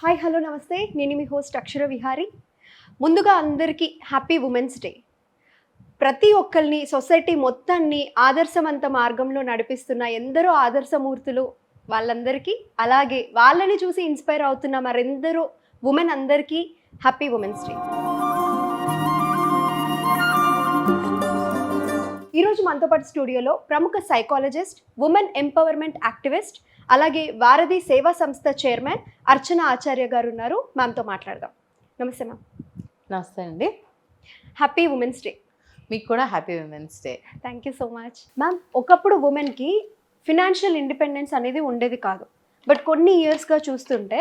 Hi hello నమస్తే. నేను మీ host అక్షర విహారి. ముందుగా అందరికీ హ్యాపీ ఉమెన్స్ డే. ప్రతి ఒక్కరిని సొసైటీ మొత్తాన్ని ఆదర్శవంత మార్గంలో నడిపిస్తున్న ఎందరో ఆదర్శమూర్తులు వాళ్ళందరికీ అలాగే వాళ్ళని చూసి ఇన్స్పైర్ అవుతున్న మరెందరో ఉమెన్ అందరికీ హ్యాపీ ఉమెన్స్ డే. ఈరోజు మనతో పాటు స్టూడియోలో ప్రముఖ సైకాలజిస్ట్ ఉమెన్ ఎంపవర్మెంట్ యాక్టివిస్ట్ అలాగే వారధి సేవా సంస్థ చైర్మన్ అర్చన ఆచార్య గారు ఉన్నారు. మ్యామ్తో మాట్లాడదాం. నమస్తే మ్యామ్. నమస్తే అండి. Happy women's day. మీకు కూడా happy women's day. Thank you so much. Ma'am ఒకప్పుడు ఉమెన్కి ఫినాన్షియల్ ఇండిపెండెన్స్ అనేది ఉండేది కాదు. బట్ కొన్ని ఇయర్స్గా చూస్తుంటే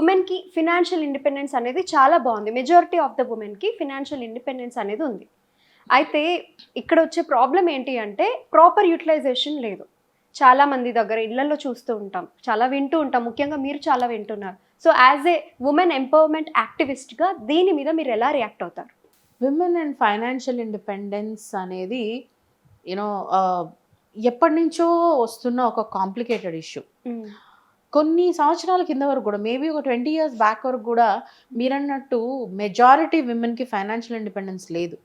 ఉమెన్కి ఫినాన్షియల్ ఇండిపెండెన్స్ అనేది చాలా బాగుంది. మెజారిటీ ఆఫ్ ద ఉమెన్కి ఫినాన్షియల్ ఇండిపెండెన్స్ అనేది ఉంది. అయితే ఇక్కడ వచ్చే ప్రాబ్లం ఏంటి అంటే ప్రాపర్ యూటిలైజేషన్ లేదు. చాలా మంది దగ్గర ఇళ్ళలో చూస్తూ ఉంటాం చాలా వింటూ ఉంటాం. ముఖ్యంగా మీరు చాలా వింటున్నారు. So as a women empowerment యాక్టివిస్ట్గా దీని మీద మీరు ఎలా రియాక్ట్ అవుతారు? విమెన్ అండ్ ఫైనాన్షియల్ ఇండిపెండెన్స్ అనేది యూనో ఎప్పటి నుంచో వస్తున్న ఒక కాంప్లికేటెడ్ ఇష్యూ కొన్ని సంవత్సరాల కింద వరకు కూడా మేబీ ఒక ట్వంటీ ఇయర్స్ బ్యాక్ వరకు కూడా మీరన్నట్టు మెజారిటీ విమెన్కి ఫైనాన్షియల్ ఇండిపెండెన్స్ లేదు.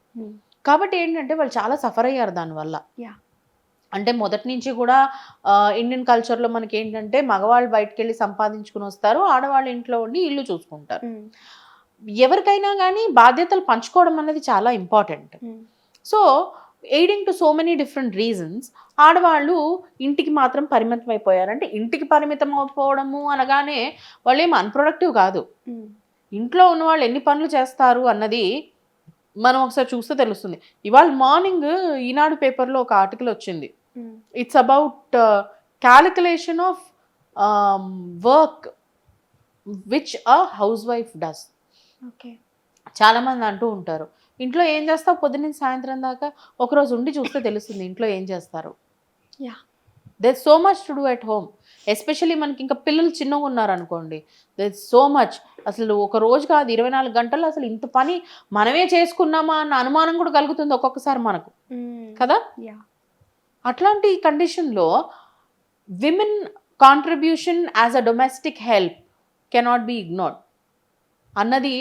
కాబట్టి ఏంటంటే వాళ్ళు చాలా సఫర్ అయ్యారు దానివల్ల. అంటే మొదటి నుంచి కూడా ఇండియన్ కల్చర్లో మనకి ఏంటంటే మగవాళ్ళు బయటకు వెళ్ళి సంపాదించుకుని వస్తారు ఆడవాళ్ళు ఇంట్లో ఉండి ఇల్లు చూసుకుంటారు. ఎవరికైనా కానీ బాధ్యతలు పంచుకోవడం అనేది చాలా important. So adding to so many different reasons ఆడవాళ్ళు ఇంటికి మాత్రం పరిమితం అయిపోయారు. అంటే ఇంటికి పరిమితం అయిపోవడము అనగానే వాళ్ళు ఏం అన్ప్రొడక్టివ్ కాదు ఇంట్లో ఉన్న వాళ్ళు ఎన్ని పనులు చేస్తారు అన్నది మనం ఒకసారి చూస్తే తెలుస్తుంది. ఇవాళ మార్నింగ్ ఈనాడు పేపర్లో ఒక ఆర్టికల్ వచ్చింది. It's about calculation of work which a housewife does okay చాలామంది అంటూ ఉంటారు. ఇంట్లో ఏం చేస్తావు? పొద్దున్న సాయంత్రం దాకా ఒకరోజు ఉండి చూస్తే తెలుస్తుంది ఇంట్లో ఏం చేస్తారు. Yeah. They so much to do at home especially మనకి ఇంకా పిల్లలు చిన్నగా ఉన్నారు అనుకోండి దే సో మచ్ అసలు ఒక రోజు కాదు ఇరవై నాలుగు గంటలు అసలు ఇంత పని మనమే చేసుకున్నామా అన్న అనుమానం కూడా కలుగుతుంది ఒక్కొక్కసారి మనకు. కదా? యా అట్లాంటి కండిషన్లో women contribution as a domestic help cannot be ignored అన్నది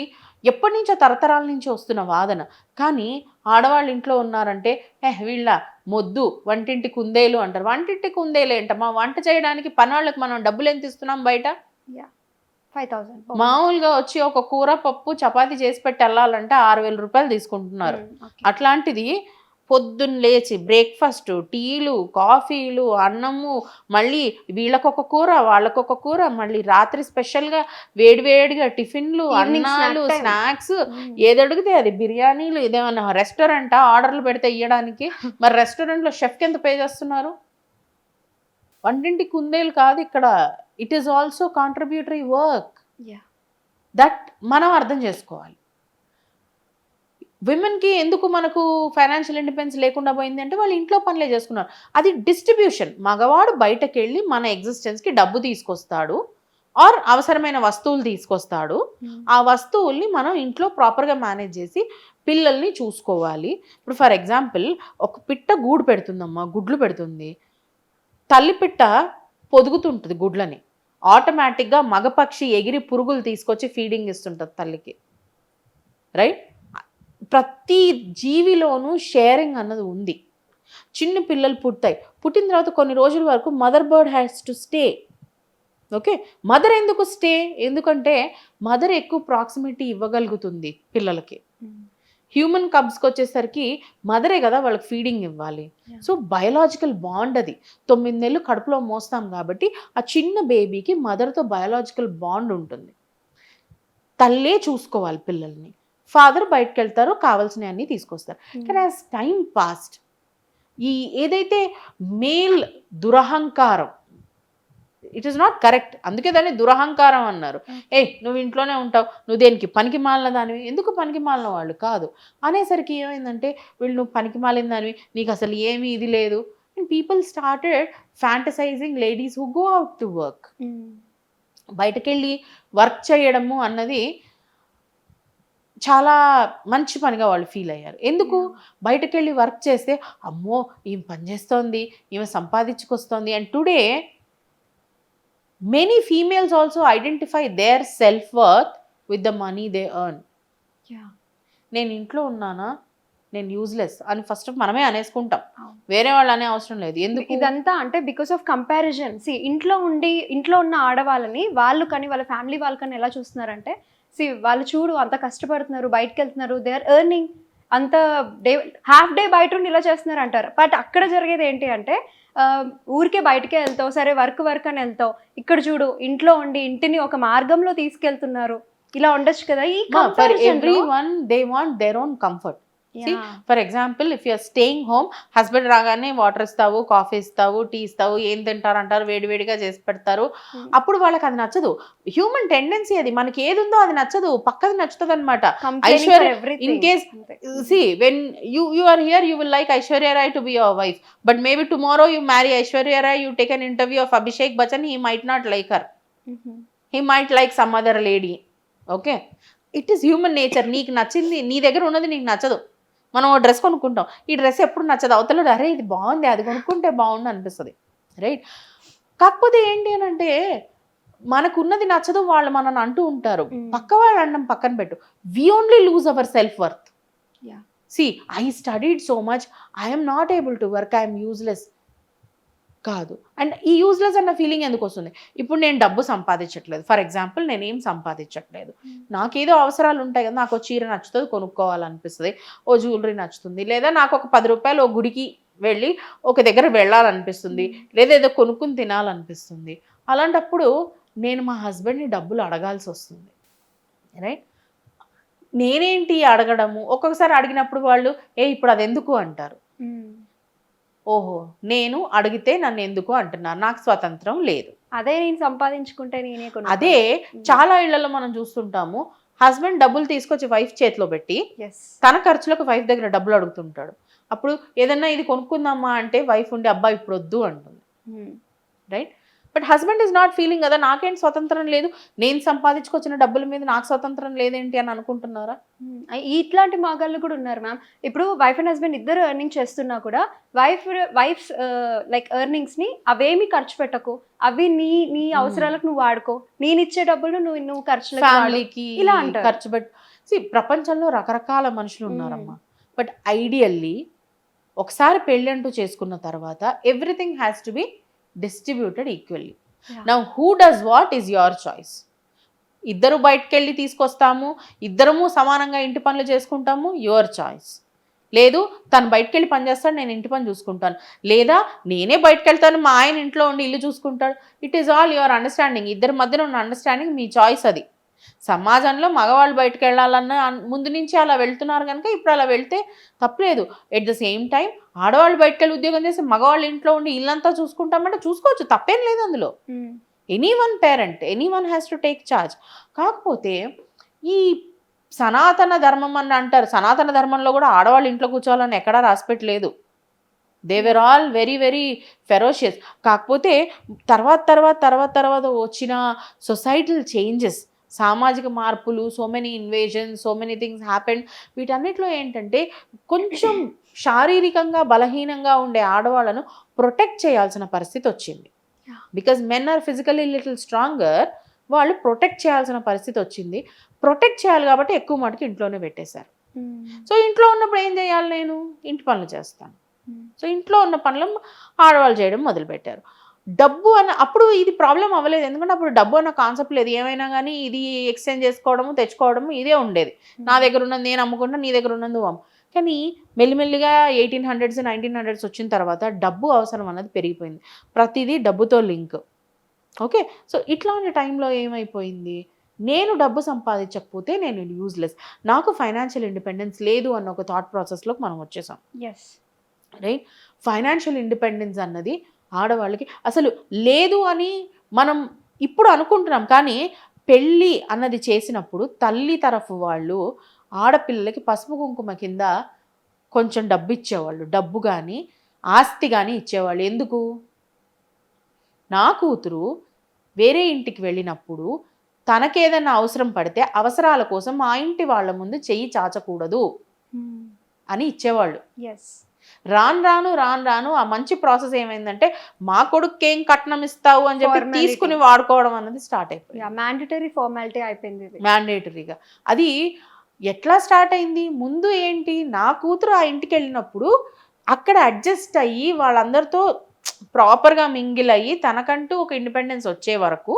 ఎప్పటి నుంచో తరతరాల నుంచి వస్తున్న వాదన. కానీ ఆడవాళ్ళు ఇంట్లో ఉన్నారంటే ఏ వీళ్ళ మొద్దు వంటింటి కుందేలు అంటారు. వంటింటి కుందేలు ఏంటమ్మా వంట చేయడానికి పని వాళ్ళకి మనం డబ్బులు ఎంత ఇస్తున్నాం బయట? Five thousand. మామూలుగా వచ్చి ఒక కూర పప్పు చపాతీ చేసి పెట్టి వెళ్ళాలంటే ఆరు వేల రూపాయలు తీసుకుంటున్నారు. అట్లాంటిది పొద్దున్న లేచి బ్రేక్ఫాస్ట్ టీలు కాఫీలు అన్నము మళ్ళీ వీళ్ళకొక కూర వాళ్ళకొక కూర మళ్ళీ రాత్రి స్పెషల్గా వేడివేడిగా టిఫిన్లు అన్నాలు. స్నాక్స్ ఏది అడిగితే అది బిర్యానీలు ఇదేమన్నా రెస్టారెంటా ఆర్డర్లు పెడితే ఇవ్వడానికి మరి రెస్టారెంట్లో షెఫ్కి ఎంత పే చేస్తున్నారు? వంటింటి కుందేలు కాదు ఇక్కడ. It is also contributory work that మనం అర్థం చేసుకోవాలి. విమెన్కి ఎందుకు మనకు ఫైనాన్షియల్ ఇండిపెండెన్స్ లేకుండా పోయింది అంటే వాళ్ళు ఇంట్లో పనులే చేసుకున్నారు. అది డిస్ట్రిబ్యూషన్. మగవాడు బయటకు వెళ్ళి మన ఎగ్జిస్టెన్స్కి డబ్బు తీసుకొస్తాడు. ఆర్ అవసరమైన వస్తువులు తీసుకొస్తాడు. ఆ వస్తువుల్ని మనం ఇంట్లో ప్రాపర్గా మేనేజ్ చేసి పిల్లల్ని చూసుకోవాలి. ఇప్పుడు ఫర్ ఎగ్జాంపుల్ ఒక పిట్ట గూడు పెడుతుందమ్మా గుడ్లు పెడుతుంది. తల్లి పిట్ట పొదుగుతుంటుంది గుడ్లని. ఆటోమేటిక్గా మగపక్షి ఎగిరి పురుగులు తీసుకొచ్చి ఫీడింగ్ ఇస్తుంటుంది తల్లికి. రైట్? ప్రతి జీవిలోనూ షేరింగ్ అన్నది ఉంది. చిన్న పిల్లలు పుట్టాయి పుట్టిన తర్వాత కొన్ని రోజుల వరకు mother bird has to stay. Okay? Mother ఎందుకు స్టే? ఎందుకంటే మదర్ ఎక్కువ ప్రాక్సిమిటీ ఇవ్వగలుగుతుంది పిల్లలకి. హ్యూమన్ కబ్స్కి వచ్చేసరికి మదరే కదా వాళ్ళకి ఫీడింగ్ ఇవ్వాలి. సో బయలాజికల్ బాండ్ అది. తొమ్మిది నెలలు కడుపులో మోస్తాం కాబట్టి ఆ చిన్న బేబీకి మదర్తో బయలాజికల్ బాండ్ ఉంటుంది. తల్లే చూసుకోవాలి పిల్లల్ని. ఫాదర్ బయటకు వెళ్తారో కావాల్సినవి అన్నీ తీసుకొస్తారు. కానీ యాజ్ టైం పాస్ట్ ఈ ఏదైతే మేల్ దురహంకారం ఇట్ ఈస్ నాట్ కరెక్ట్ అందుకే దాన్ని దురహంకారం అన్నారు. ఏ నువ్వు ఇంట్లోనే ఉంటావు నువ్వు దేనికి పనికి మాలిన దానివి? ఎందుకు పనికి మాలిన వాళ్ళు కాదు. అనేసరికి ఏమైందంటే వీళ్ళు నువ్వు పనికి మాలిన దానివి నీకు అసలు ఏమీ ఇది లేదు. And people started fantasizing ladies who go out to work బయటకెళ్ళి వర్క్ చేయడము అన్నది చాలా మంచి పనిగా వాళ్ళు ఫీల్ అయ్యారు. ఎందుకు? బయటకు వెళ్ళి వర్క్ చేస్తే అమ్మో! ఈమె పని చేస్తోంది ఈమె సంపాదించుకొస్తోంది and today many females also identify their self worth with the money they earn నేను ఇంట్లో ఉన్నానా? నేను యూజ్లెస్ అని ఫస్ట్ మనమే అనేసుకుంటాం. వేరే వాళ్ళు అనే అవసరం లేదు. ఎందుకు? ఇదంతా అంటే బికాస్ ఆఫ్ కంపారిజన్ సి ఇంట్లో ఉండి ఇంట్లో ఉన్న ఆడవాళ్ళని వాళ్ళు కానీ వాళ్ళ ఫ్యామిలీ వాళ్ళు కానీ ఎలా చూస్తున్నారంటే సి వాళ్ళు చూడు అంత కష్టపడుతున్నారు బయటకు వెళ్తున్నారు దే ఆర్ ఎర్నింగ్ అంత డే హాఫ్ డే బయట ఉండి ఇలా చేస్తున్నారు అంటారు. బట్ అక్కడ జరిగేది ఏంటి అంటే ఊరికే బయటకే వెళ్తావు సరే వర్క్ వర్క్ అని వెళ్తావు. ఇక్కడ చూడు ఇంట్లో ఉండి ఇంటిని ఒక మార్గంలో తీసుకెళ్తున్నారు. ఇలా ఉండొచ్చు కదా? ఈ everyone they want their own comfort. See for example if you're staying home husband రాగానే వాటర్ ఇస్తావు కాఫీ ఇస్తావు టీ ఇస్తావు ఏం తింటారు తింటారంటారు వేడివేడిగా చేసి పెడతారు. అప్పుడు వాళ్ళకి అది నచ్చదు. హ్యూమన్ టెండెన్సీ అది. మనకి ఏది ఉందో అది నచ్చదు. పక్కది నచ్చుతుంది అనమాట Aishwarya in case when you you are here you will like Aishwarya Rai to be our wife but maybe tomorrow you marry Aishwarya Rai you take an interview of Abhishek Bachchan he might not like her he might like some other lady okay it is human nature నీకు నచ్చింది నీ దగ్గర ఉన్నది నీకు నచ్చదు. మనం dress కొనుక్కుంటాం. ఈ డ్రెస్ ఎప్పుడు నచ్చదు. అవతల అరే ఇది బాగుంది. అది కొనుక్కుంటే బాగుండు అనిపిస్తుంది. రైట్? కాకపోతే ఏంటి అని అంటే మనకున్నది నచ్చదు వాళ్ళు మనల్ని అంటూ ఉంటారు. పక్క వాళ్ళు అనడం పక్కన పెట్టు. We only lose our self worth. See I studied so much I'm not able to work I'm useless కాదు. అండ్ ఈ యూజ్లెస్ అన్న ఫీలింగ్ ఎందుకు వస్తుంది? ఇప్పుడు నేను డబ్బు సంపాదించట్లేదు. ఫర్ ఎగ్జాంపుల్ నేను సంపాదించట్లేదు. Hmm. నాకేదో అవసరాలు ఉంటాయి కదా నాకు చీర నచ్చుతుంది కొనుక్కోవాలనిపిస్తుంది ఓ జ్యువెలరీ నచ్చుతుంది లేదా నాకు ఒక పది రూపాయలు ఓ గుడికి వెళ్ళి ఒక దగ్గర వెళ్ళాలనిపిస్తుంది లేదా ఏదో కొనుక్కుని తినాలనిపిస్తుంది. అలాంటప్పుడు నేను మా హస్బెండ్ని డబ్బులు అడగాల్సి వస్తుంది. రైట్ నేనేంటి అడగడము? ఒక్కొక్కసారి అడిగినప్పుడు వాళ్ళు ఏ ఇప్పుడు అది ఎందుకు అంటారు. Mm. ఓహో నేను అడిగితే నన్ను ఎందుకు అంటున్నారు నాకు స్వతంత్రం లేదు అదే నేను సంపాదించుకుంటే నేనే. అదే. చాలా ఇళ్ళలో మనం చూస్తుంటాము హస్బెండ్ డబ్బులు తీసుకొచ్చి వైఫ్ చేతిలో పెట్టి Yes. తన ఖర్చులకు వైఫ్ దగ్గర డబ్బులు అడుగుతుంటాడు అప్పుడు ఏదన్నా ఇది కొనుక్కుందామా అంటే వైఫ్ ఉండి అబ్బాయి ఇప్పుడు వద్దు అంటుంది. Right but husband is not feeling కదా నాకేం స్వతంత్రం లేదు నేను సంపాదించుకొచ్చిన డబ్బుల మీద నాకు స్వతంత్రం లేదేంటి అని అనుకుంటున్నారా Mm. ఐ- ఇట్లాంటి మగాళ్ళు కూడా ఉన్నారు మ్యామ్ ఇప్పుడు వైఫ్ అండ్ హస్బెండ్ ఇద్దరు ఎర్నింగ్ చేస్తున్నా కూడా వైఫ్ వైఫ్ లైక్ ఎర్నింగ్స్ని అవేమి ఖర్చు పెట్టకు అవి నీ నీ Hmm. అవసరాలకు నువ్వు వాడుకో నేను ఇచ్చే డబ్బులు నువ్వు నువ్వు. ఫ్యామిలీకి ఇలా అంటారు. ఖర్చు పెట్టి ప్రపంచంలో రకరకాల మనుషులు ఉన్నారమ్మా బట్ ఐడియల్లీ ఒకసారి పెళ్ళి అంటూ చేసుకున్న తర్వాత everything has to be distributed equally. Now who does what is your choice ఇద్దరు బయటకు వెళ్ళి తీసుకొస్తాము ఇద్దరము సమానంగా ఇంటి పనులు చేసుకుంటాము యువర్ చాయిస్ లేదు తను బయటకు వెళ్ళి పని చేస్తాడు నేను ఇంటి పని చూసుకుంటాను. లేదా నేనే బయటకు వెళ్తాను మా ఆయన ఇంట్లో ఉండి ఇల్లు చూసుకుంటాడు. It is all your understanding ఇద్దరి మధ్యన ఉన్న అండర్స్టాండింగ్ మీ చాయిస్ అది. సమాజంలో మగవాళ్ళు బయటకు వెళ్ళాలన్న ముందు నుంచి అలా వెళ్తున్నారు కనుక ఇప్పుడు అలా వెళ్తే తప్పలేదు. ఎట్ ద సేమ్ టైం ఆడవాళ్ళు బయటకు వెళ్ళి ఉద్యోగం చేసి మగవాళ్ళు ఇంట్లో ఉండి ఇల్లంతా చూసుకుంటామంటే చూసుకోవచ్చు. తప్పేం లేదు అందులో. Any one parent any one has to take charge కాకపోతే ఈ సనాతన ధర్మం అని అంటారు. సనాతన ధర్మంలో కూడా ఆడవాళ్ళు ఇంట్లో కూర్చోవాలని ఎక్కడా రాసిపెట్టలేదు. They were all very very ferocious కాకపోతే తర్వాత తర్వాత తర్వాత తర్వాత వచ్చిన సొసైటల్ చేంజెస్ సామాజిక మార్పులు so many invasion so many things happened వీటన్నిటిలో ఏంటంటే కొంచెం శారీరకంగా బలహీనంగా ఉండే ఆడవాళ్ళను ప్రొటెక్ట్ చేయాల్సిన పరిస్థితి వచ్చింది. Because men are physically little stronger వాళ్ళు ప్రొటెక్ట్ చేయాల్సిన పరిస్థితి వచ్చింది. ప్రొటెక్ట్ చేయాలి కాబట్టి ఎక్కువ మటుకు ఇంట్లోనే పెట్టేశారు. సో ఇంట్లో ఉన్నప్పుడు ఏం చేయాలి నేను? ఇంటి పనులు చేస్తాను. సో ఇంట్లో ఉన్న పనులు ఆడవాళ్ళు చేయడం మొదలుపెట్టారు. డబ్బు అన్న అప్పుడు ఇది ప్రాబ్లం అవ్వలేదు. ఎందుకంటే అప్పుడు డబ్బు అన్న కాన్సెప్ట్ లేదు. ఏమైనా కానీ ఇది ఎక్స్చేంజ్ చేసుకోవడము తెచ్చుకోవడము ఇదే ఉండేది. నా దగ్గర ఉన్నది నేను అమ్ముకుంటా నీ దగ్గర ఉన్నది అమ్ము. కానీ మెల్లిమెల్లిగా ఎయిటీన్ హండ్రెడ్స్ నైన్టీన్ హండ్రెడ్స్ వచ్చిన తర్వాత డబ్బు అవసరం అన్నది పెరిగిపోయింది. ప్రతిదీ డబ్బుతో లింక్. ఓకే? సో ఇట్లాంటి టైంలో ఏమైపోయింది? నేను డబ్బు సంపాదించకపోతే నేను యూజ్లెస్. నాకు ఫైనాన్షియల్ ఇండిపెండెన్స్ లేదు అన్న ఒక థాట్ ప్రాసెస్లోకి మనం వచ్చేసాం. Yes. రైట్? ఫైనాన్షియల్ ఇండిపెండెన్స్ అన్నది ఆడవాళ్ళకి. అసలు లేదు అని మనం ఇప్పుడు అనుకుంటున్నాం. కానీ పెళ్ళి అన్నది చేసినప్పుడు తల్లి తరఫు వాళ్ళు ఆడపిల్లలకి పసుపు కుంకుమ కింద కొంచెం డబ్బు ఇచ్చేవాళ్ళు డబ్బు కానీ ఆస్తి కానీ ఇచ్చేవాళ్ళు. ఎందుకు? నా కూతురు వేరే ఇంటికి వెళ్ళినప్పుడు తనకేదైనా అవసరం పడితే అవసరాల కోసం మా ఇంటి వాళ్ళ ముందు చెయ్యి చాచకూడదు. అని ఇచ్చేవాళ్ళు. Yes. రాను రాను రాను రాను ఆ మంచి ప్రాసెస్ ఏమైందంటే మా కొడుకు ఏం కట్నం ఇస్తావు అని చెప్పి. తీసుకుని వాడుకోవడం అన్నది స్టార్ట్ అయిపోయింది. మ్యాండటరీ ఫార్మాలిటీ అయిపోయింది మ్యాండేటరీగా అది ఎట్లా స్టార్ట్ అయింది? ముందు ఏంటి? నా కూతురు ఆ ఇంటికి వెళ్ళినప్పుడు అక్కడ అడ్జస్ట్ అయ్యి వాళ్ళందరితో ప్రాపర్గా మింగిల్ అయ్యి తనకంటూ ఒక ఇండిపెండెన్స్ వచ్చే వరకు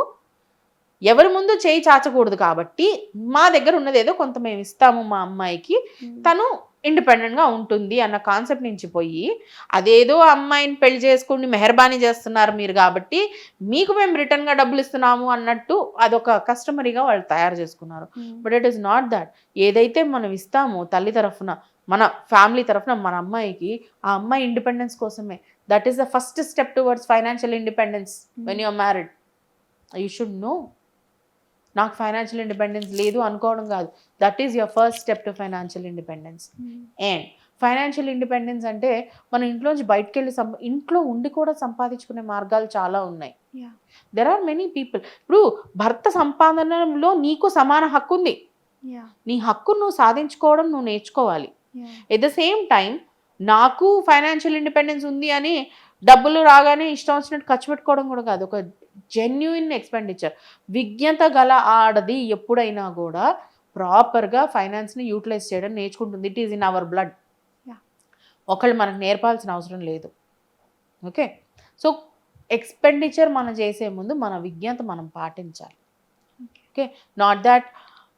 ఎవరి ముందు చేయి చాచకూడదు కాబట్టి మా దగ్గర ఉన్నది ఏదో కొంత మేము ఇస్తాము మా అమ్మాయికి. తను ఇండిపెండెంట్గా ఉంటుంది అన్న కాన్సెప్ట్ నుంచి పోయి అదేదో అమ్మాయిని పెళ్ళి చేసుకుని మెహర్బానీ చేస్తున్నారు మీరు కాబట్టి మీకు మేము రిటర్న్గా డబ్బులు ఇస్తున్నాము అన్నట్టు అదొక కస్టమరీగా వాళ్ళు తయారు చేసుకున్నారు. But it is not that. ఏదైతే మనం ఇస్తామో తల్లి తరఫున మన ఫ్యామిలీ తరఫున మన అమ్మాయికి ఆ అమ్మాయి ఇండిపెండెన్స్ కోసమే. That is the first step towards financial independence when you're married. You should know. నాకు ఫైనాన్షియల్ ఇండిపెండెన్స్ లేదు అనుకోవడం కాదు. That is your first step to financial independence and financial independence అంటే మన ఇంట్లోంచి బయటకు వెళ్ళి సంప ఇంట్లో ఉండి కూడా సంపాదించుకునే మార్గాలు చాలా ఉన్నాయి. దెర్ ఆర్ మెనీ పీపుల్ ఇప్పుడు భర్త సంపాదనలో నీకు సమాన హక్కు ఉంది. నీ హక్కు నువ్వు సాధించుకోవడం నువ్వు నేర్చుకోవాలి. ఎట్ ద సేమ్ టైం నాకు ఫైనాన్షియల్ ఇండిపెండెన్స్ ఉంది అని డబ్బులు రాగానే ఇష్టం వచ్చినట్టు ఖర్చు పెట్టుకోవడం కూడా కాదు. ఒక జెన్యున్ ఎక్స్పెండిచర్ విజ్ఞత గల ఆడది ఎప్పుడైనా కూడా ప్రాపర్గా ఫైనాన్స్ని యూటిలైజ్ చేయడం నేర్చుకుంటుంది. It is in our blood. ఒకళ్ళు మనకు నేర్పాల్సిన అవసరం లేదు. ఓకే సో ఎక్స్పెండిచర్ మనం చేసే ముందు మన విజ్ఞత మనం పాటించాలి. ఓకే నాట్ దాట్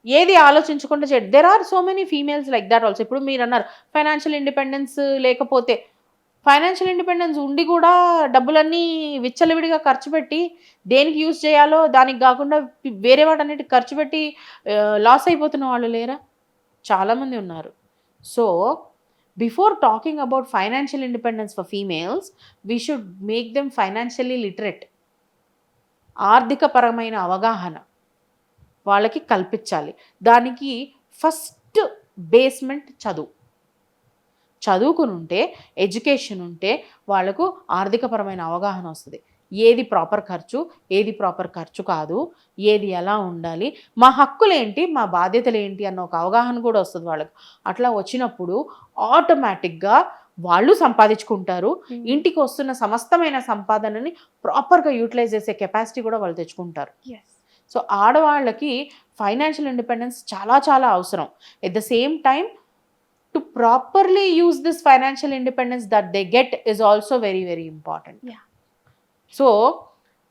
ఏది ఆలోచించకుండా చేయడం there are so many females like that also ఇప్పుడు మీరు అన్నారు ఫైనాన్షియల్ ఇండిపెండెన్స్ లేకపోతే ఫైనాన్షియల్ ఇండిపెండెన్స్ ఉండి కూడా డబ్బులన్నీ విచ్చలవిడిగా ఖర్చు పెట్టి దేనికి యూజ్ చేయాలో దానికి కాకుండా వేరే వాటన్నిటి ఖర్చు పెట్టి లాస్ అయిపోతున్న వాళ్ళు లేరా? చాలామంది ఉన్నారు. So before talking about financial independence for females we should make them financially literate. ఆర్థిక పరమైన అవగాహన వాళ్ళకి కల్పించాలి. దానికి ఫస్ట్ బేస్మెంట్ చదువు. చదువుకుని ఉంటే ఎడ్యుకేషన్ ఉంటే వాళ్ళకు ఆర్థికపరమైన అవగాహన వస్తుంది. ఏది ప్రాపర్ ఖర్చు ఏది ప్రాపర్ ఖర్చు కాదు ఏది ఎలా ఉండాలి మా హక్కులు ఏంటి మా బాధ్యతలు ఏంటి అన్న ఒక అవగాహన కూడా వస్తుంది వాళ్ళకి. అట్లా వచ్చినప్పుడు ఆటోమేటిక్గా వాళ్ళు సంపాదించుకుంటారు. ఇంటికి వస్తున్న సమస్తమైన సంపాదనని ప్రాపర్గా యూటిలైజ్ చేసే కెపాసిటీ కూడా వాళ్ళు తెచ్చుకుంటారు. సో ఆడవాళ్ళకి ఫైనాన్షియల్ ఇండిపెండెన్స్ చాలా చాలా అవసరం. At the same time to properly use this financial independence that they get is also very very important Yeah. So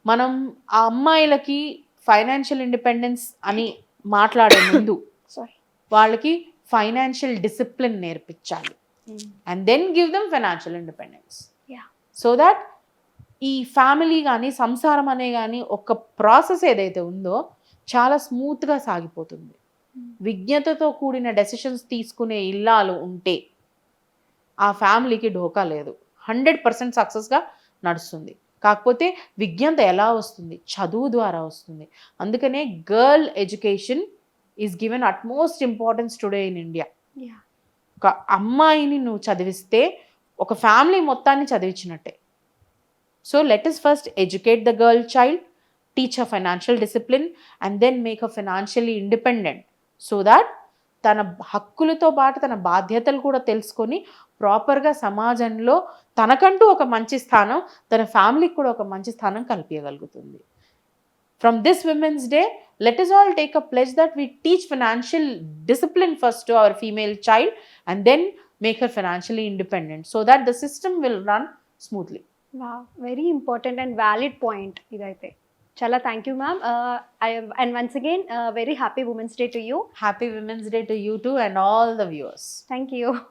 మనం ఆ అమ్మాయిలకి ఫైనాన్షియల్ ఇండిపెండెన్స్ అని మాట్లాడే ముందు వాళ్ళకి ఫైనాన్షియల్ డిసిప్లిన్ నేర్పించాలి. And then give them financial independence Yeah. So that ఈ family కానీ సంసారం అనే కానీ ఒక ప్రాసెస్ ఏదైతే ఉందో చాలా స్మూత్గా సాగిపోతుంది. విజ్ఞతతో కూడిన డెసిషన్స్ తీసుకునే ఇల్లాలు ఉంటే ఆ ఫ్యామిలీకి ఢోకా లేదు. హండ్రెడ్ పర్సెంట్ సక్సెస్గా నడుస్తుంది. కాకపోతే విజ్ఞత ఎలా వస్తుంది? చదువు ద్వారా వస్తుంది. అందుకనే girl education is given utmost importance today in India ఒక అమ్మాయిని నువ్వు చదివిస్తే ఒక ఫ్యామిలీ మొత్తాన్ని చదివించినట్టే. So let us first educate the girl child teach a financial discipline and then make a financially independent so that తన హక్కులతో పాటు తన బాధ్యతలు కూడా తెలుసుకొని ప్రాపర్గా సమాజంలో తనకంటూ ఒక మంచి స్థానం తన ఫ్యామిలీకి కూడా ఒక మంచి స్థానం కల్పించగలుగుతుంది. From this women's day let us all take a pledge that we teach financial discipline first our female child and then make her financially independent so that the system will run smoothly very important and valid point ఇదైతే. Chala, thank you, ma'am. Uh, and once again, uh, very happy Women's Day to you. Happy Women's Day to you too and all the viewers. Thank you.